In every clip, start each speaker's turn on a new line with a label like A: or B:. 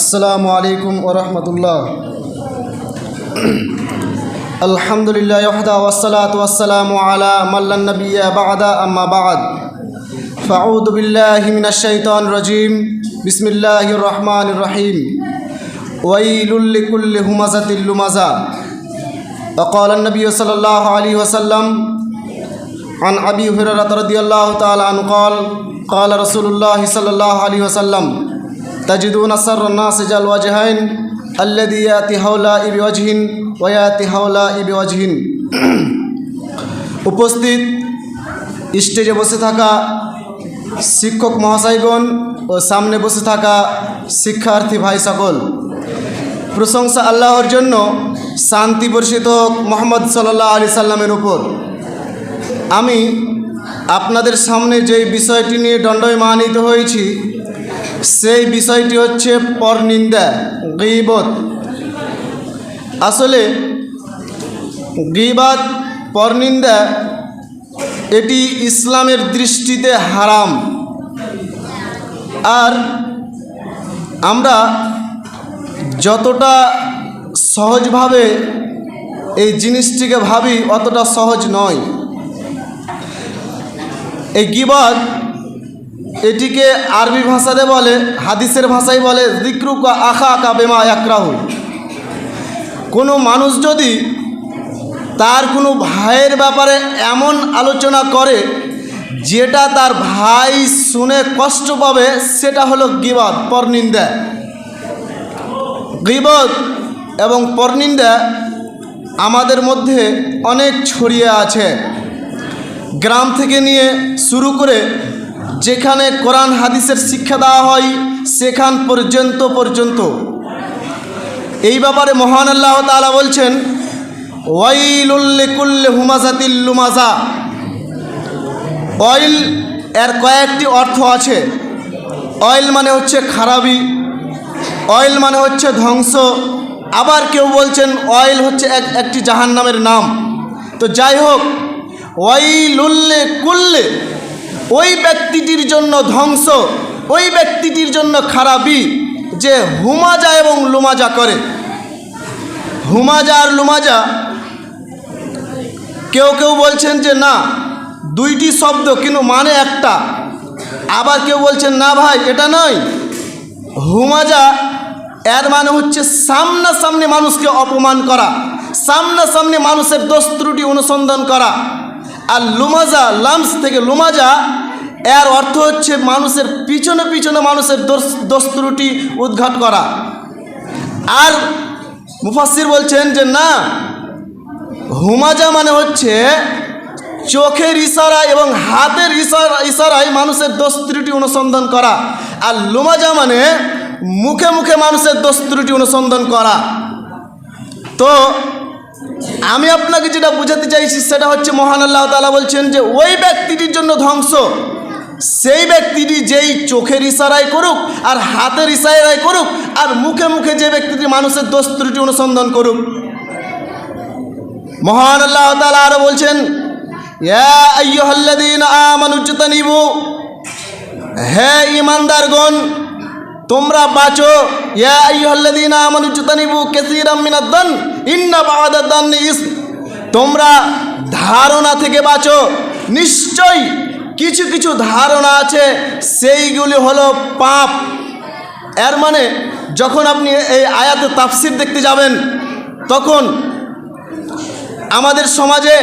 A: আসসালামু আলাইকুম ওরহমতুল্লাহ আলহামদুলিল্লাহ ওহদা ওয়াসালাত ওয়াসালামু আলা মাল্লান নবিয়া বাদা আম্মা বাদ فأعوذ بالله من الشيطان الرجيم بسم الله الرحمن الرحيم ويل لكل همزة لمزة وقال النبي صلى الله عليه وسلم عن أبي هريرة رضي الله تعالى عنه قال قال رسول الله صلى الله عليه وسلم تجدون سر الناس جل وجهين الذي يأتي هؤلاء بوجه ويأتي هؤلاء بوجه উপস্থিত স্টেজে বসে থাকা শিক্ষক মহাশয়গণ ও সামনে বসে থাকা শিক্ষার্থী ভাই সকল প্রশংসা আল্লাহর জন্য শান্তি বর্ষিত হোক মোহাম্মদ সাল্লাহ আলি সাল্লামের উপর আমি আপনাদের সামনে যেই বিষয়টি নিয়ে দণ্ডমানিত হয়েছি সেই বিষয়টি হচ্ছে পরনিন্দা, গিবত। আসলে গিবাদ পরনিন্দা, এটি ইসলামের দৃষ্টিতে হারাম। আর আমরা যতটা সহজভাবে এই জিনিসটিকে ভাবি, অতটা সহজ নয়। এই গিবাদ এটিকে আরবি ভাষাতে বলে, হাদিসের ভাষায় বলে দিক্রু কা আখা আকা বেমা একরাহু কোনো মানুষ যদি তার কোনো ভাইয়ের ব্যাপারে এমন আলোচনা করে, যেটা তার ভাই শুনে কষ্ট পাবে, সেটা হলো গিবাদ পরনিন্দা। গিবদ এবং পরনিন্দা আমাদের মধ্যে অনেক ছড়িয়ে আছে। গ্রাম থেকে নিয়ে শুরু করে যেখানে কোরআন হাদিসের শিক্ষা দেওয়া হয়, সেখান পর্যন্ত পর্যন্ত। এই ব্যাপারে মহান আল্লাহ তালা বলছেন ওয়াইলুল্লিকুল্লে হুমাজাতিল্লুমাজা অয়েল এর কয়েকটি অর্থ আছে। অয়েল মানে হচ্ছে খারাপি অয়েল মানে হচ্ছে ধ্বংস। আবার কেউ বলছেন, অয়েল হচ্ছে এক, একটি জাহান নামের নাম। তো যাই হোক ওয়াইলুল্লে কুল্লে ওই ব্যক্তিটির জন্য ধ্বংস, ওই ব্যক্তিটির জন্য খারাপই যে হুমাজা এবং লুমাজা করে। হুমাজা আর লুমাজা কেউ কেউ বলছেন যে না, দুইটি শব্দ কিন্তু মানে একটা। আবার কেউ বলছেন, না ভাই, এটা নয়। হুমাজা এর মানে হচ্ছে সামনাসামনি মানুষকে অপমান করা, সামনাসামনি মানুষের দোষ ত্রুটি অনুসন্ধান করা। আর লুমাজা, লামস থেকে লুমাজা এর অর্থ হচ্ছে মানুষের পিছনে পিছনে মানুষের দোষ ত্রুটি উদ্ঘাট করা। আর মুফাসির বলছেন যে না, হুমাজা মানে হচ্ছে চোখের ইশারা এবং হাতের ইশারা, ইশারায় মানুষের দোষ ত্রুটি অনুসন্ধান করা। আর লুমাজা মানে মুখে মুখে মানুষের দোষ ত্রুটি অনুসন্ধান করা। তো আমি আপনাকে যেটা বোঝাতে চাইছি সেটা হচ্ছে মহান আল্লাহ তালা বলছেন যে ওই ব্যক্তিটির জন্য ধ্বংস। সেই ব্যক্তিটি যেই চোখের ইশারায় করুক আর হাতের ইশারায় করুক আর মুখে মুখে যে ব্যক্তিটি মানুষের দোষ ত্রুটি অনুসন্ধান করুক। মহান আল্লাহ তালা আরও বলছেন আমানুজ্জতানিবু হে ইমানদারগণ তোমরা বাঁচো। তোমরা ধারণা থেকে বাঁচো। নিশ্চয়ই কিছু কিছু ধারণা আছে, সেইগুলি হলো পাপ। এর মানে যখন আপনি এই আয়াতে তাফসির দেখতে যাবেন, তখন আমাদের সমাজে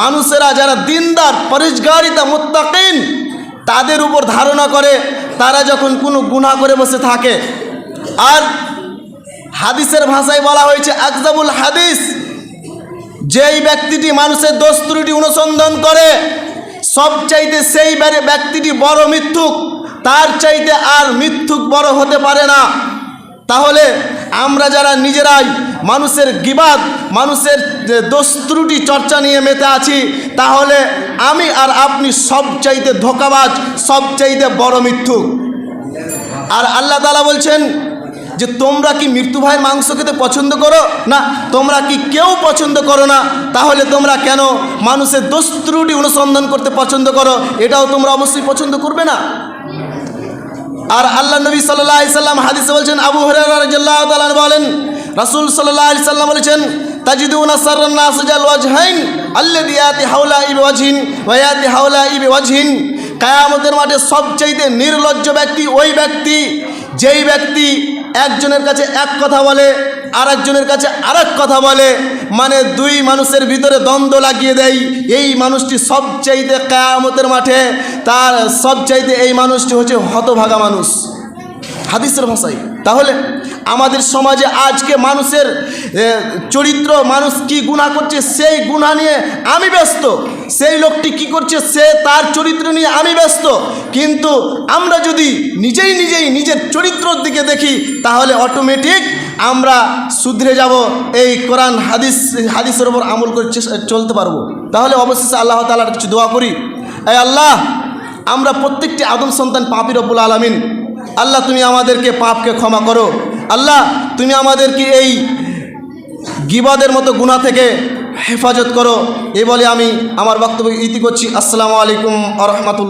A: মানুষেরা যারা দিনদার, পরিষ্কারিতা, মুত্তাকিন, তাদের উপর ধারণা করে, তারা যখন কোনো গুণা করে বসে থাকে। আর হাদিসের ভাষায় বলা হয়েছে, আকজাবুল হাদিস যেই ব্যক্তিটি মানুষের দোষ অনুসন্ধান করে সব চাইতে সেই ব্যক্তিটি বড় মিথ্যুক তার চাইতে আর মিথ্যুক বড় হতে পারে না। তাহলে আমরা যারা নিজেরাই মানুষের গিবাদ, মানুষের দোষ ত্রুটি চর্চা নিয়ে মেতে আছি, তাহলে আমি আর আপনি সব চাইতে ধোকাবাজ সব চাইতে বড় মিথ্যুক আর আল্লাহ তালা বলছেন যে তোমরা কি মৃত্যু ভাইয়ের মাংস খেতে পছন্দ করো? না, তোমরা কি কেউ পছন্দ করো না? তাহলে তোমরা কেন মানুষের দোষ ত্রুটি অনুসন্ধান করতে পছন্দ করো? এটাও তোমরা অবশ্যই পছন্দ করবে না। আর আল্লাহ নবী সাল্লাহ সাল্লাম হাদিসে বলছেন, আবু হরাহ বলেন, রাসূল সাল্লাহ সাল্লাম বলেছেন ওয়াজহিন ওয়া কিয়ামতের মাঠে সবচাইতে নির্লজ্জ ব্যক্তি ওই ব্যক্তি, যেই ব্যক্তি একজনের কাছে এক কথা বলে আর একজনের কাছে আরেক কথা বলে মানে দুই মানুষের ভিতরে দ্বন্দ্ব লাগিয়ে দেয়। এই মানুষটি সবচাইতে কেয়ামতের মাঠে, তার সবচাইতে এই মানুষটি হচ্ছে হতভাগা মানুষ। হাদিসের ভাষায়। তাহলে আমাদের সমাজে আজকে মানুষের চরিত্র, মানুষ কি গুণা করছে, সেই গুণা নিয়ে আমি ব্যস্ত। সেই লোকটি কি করছে? সে তার চরিত্র নিয়ে আমি ব্যস্ত। কিন্তু আমরা যদি নিজেই নিজেই নিজের চরিত্রর দিকে দেখি, তাহলে অটোমেটিক আমরা শুধরে যাব, এই কোরআন, হাদিস, হাদিসের ওপর আমল করে চলতে পারব। তাহলে অবশেষে আল্লাহ তালার কিছু দোয়া করি। এই আল্লাহ, আমরা প্রত্যেকটি আদম সন্তান পাপি রব্বুল আলমিন। আল্লাহ, তুমি আমাদেরকে পাপকে ক্ষমা করো। আল্লাহ, তুমি আমাদেরকে এই গিবাদের মতো গুণা থেকে হেফাজত করো। এ বলে আমি আমার বক্তব্য ইতি করছি। আসসালামু আলাইকুম আ রহমতুল্লাহ